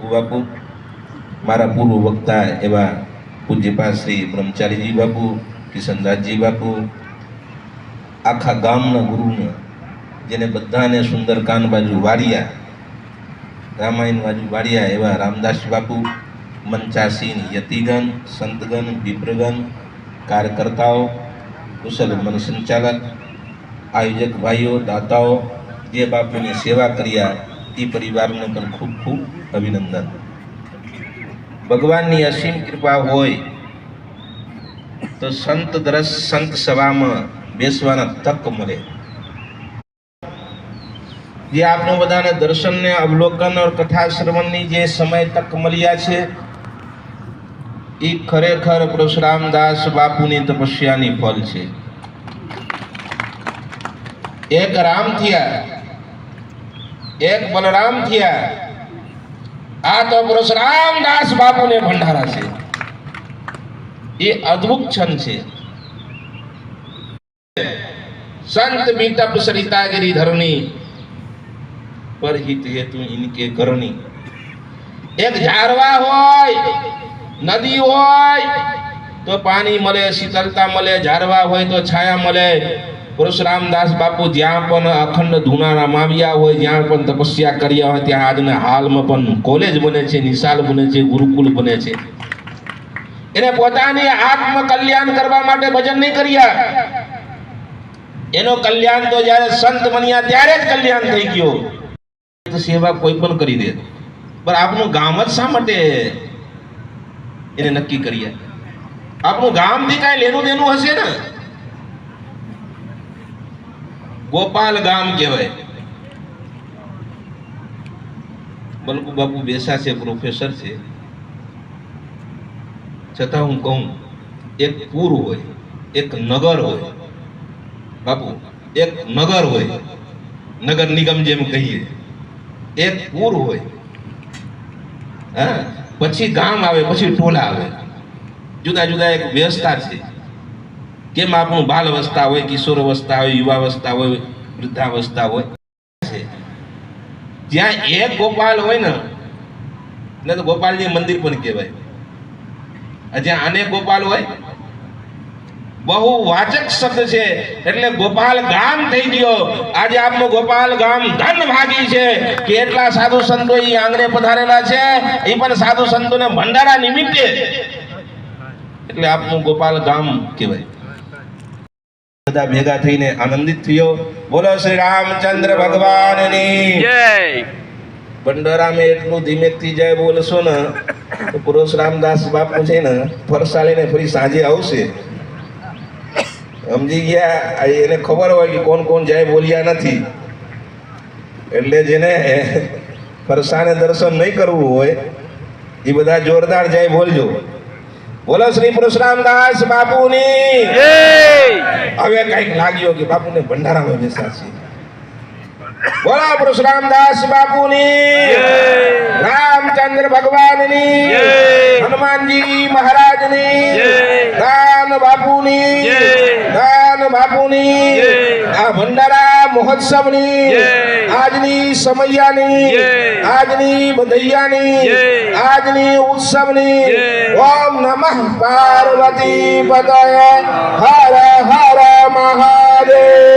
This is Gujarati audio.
બાપુ મારા પૂર્વ વક્તા એવા પૂજ્યપા શ્રી બ્રહ્મચારીજી બાપુ કિશનદાસજી બાપુ આખા ગામના ગુરુને જેને બધાને સુંદરકાન બાજુ વાળ્યા રામાયણ બાજુ વાળ્યા એવા રામદાસ બાપુ મંચાસીન યતિગણ સંતગણ વિપ્રગણ કાર્યકર્તાઓ કુશલ મન સંચાલક આયોજક ભાઈઓ દાતાઓ જે બાપુની સેવા કર્યા એ પરિવારને પણ ખૂબ ખૂબ અભિનંદન. ભગવાનની અસીમ કૃપા હોય તો સંત દરસ સંત સભામાં બેસવાના તક મળે. જે આપનું બધાને દર્શનને અવલોકન ઓર કથા શ્રવણની જે સમય તક મળ્યા છે એ ખરેખર પરશુરામદાસ બાપુની તપસ્યાની ફળ છે. એક રામ થયા એક બલરામ થયા. આ તો પરશુરામદાસ બાપુને ભંડારા છે. એ અદ્ભુત છંદ છે. સંત મીટપ સરિતાગીરી ધરની પર હિત હેતુ ઇનકે કરણી એક ઝાડવા હોય, નદી હોય, તો પાણી મળે શીતળતા મળે ઝાડવા હોય તો છાયા મળે. પરશુરામદાસ બાપુ જ્યાં પણ અખંડ ધૂના રમાવ્યા હોય, જ્યાં પણ તપસ્યા કર્યા હોય, ત્યાં આજના હાલમાં પણ કોલેજ બને છે નિશાલ બને છે ગુરુકુલ બને છે. એને પોતાની આત્મ કલ્યાણ કરવા માટે ભજન નહીં કર્યા. એનો કલ્યાણ તો જ્યારે સંત બન્યા ત્યારે જ કલ્યાણ થઈ ગયો. સેવા કોઈ પણ કરી દે. પણ આપનું ગામ જ શા માટે એને નક્કી કરીએ આપણું ગામથી કાંઈ લેનું દેનું હશે ને? ગોપાલ ગામ કહેવાય બલકુ બાપુ બેસા છે પ્રોફેસર છે છતાં હું કહું એક પૂર હોય એક નગર હોય બાપુ એક નગર હોય નગર નિગમ જેમ કહીએ એક પૂર હોય હા પછી ગામ આવે પછી ટોલા આવે જુદા જુદા એક વ્યવસ્થા છે કેમ આપણું બાલ અવસ્થા હોય, કિશોર અવસ્થા હોય, યુવા અવસ્થા હોય, વૃદ્ધાવસ્થા હોય? જ્યાં એક ગોપાલ હોય ને એટલે તો ગોપાલજી મંદિર પણ કહેવાય. જ્યાં અનેક ગોપાલ હોય, બહુ વાચક શબ્દ છે. એટલે ગોપાલ ગામ થઈ ગયો. આજે આપનું ગોપાલ ગામ ધન ભાગી છે. કેટલા સાધુ સંતો એ આંગણે પધારેલા છે એ પણ સાધુ સંતોને ભંડારા નિમિત્તે. એટલે આપનું ગોપાલ ગામ કહેવાય. બધા ભેગા થઈને આનંદિત થયો. બોલો શ્રી રામચંદ્ર ભગવાનની. જય. ભંડારામાં એટલું ધીમેથી જાય બોલશો ને તો પુરુષ રામદાસ બાપુ છે ને ફરસાલીને ફરી સાંજે આવશે. સમજી ગયા આ એને ખબર હોય કે કોણ કોણ જાય બોલ્યા નથી. એટલે જેને ફરસાને દર્શન નહીં કરવું હોય એ બધા જોરદાર જાય બોલજો. બોલો શ્રી પરશુરામદાસ બાપુની હવે કંઈક લાગ્યો કે બાપુને ભંડારામાં બેસાશે બોલા પરશુરામદાસ બાપુની. રામચંદ્ર ભગવાનની. હનુમાનજી મહારાજની. દાન બાપુની. દાન બાપુની. આ ભંડારા મહોત્સવની. આજની સમૈયાની. આજની બધૈયાની. આજની ઉત્સવની. ઓમ નમઃ પાર્વતી પતય હર હર મહાદેવ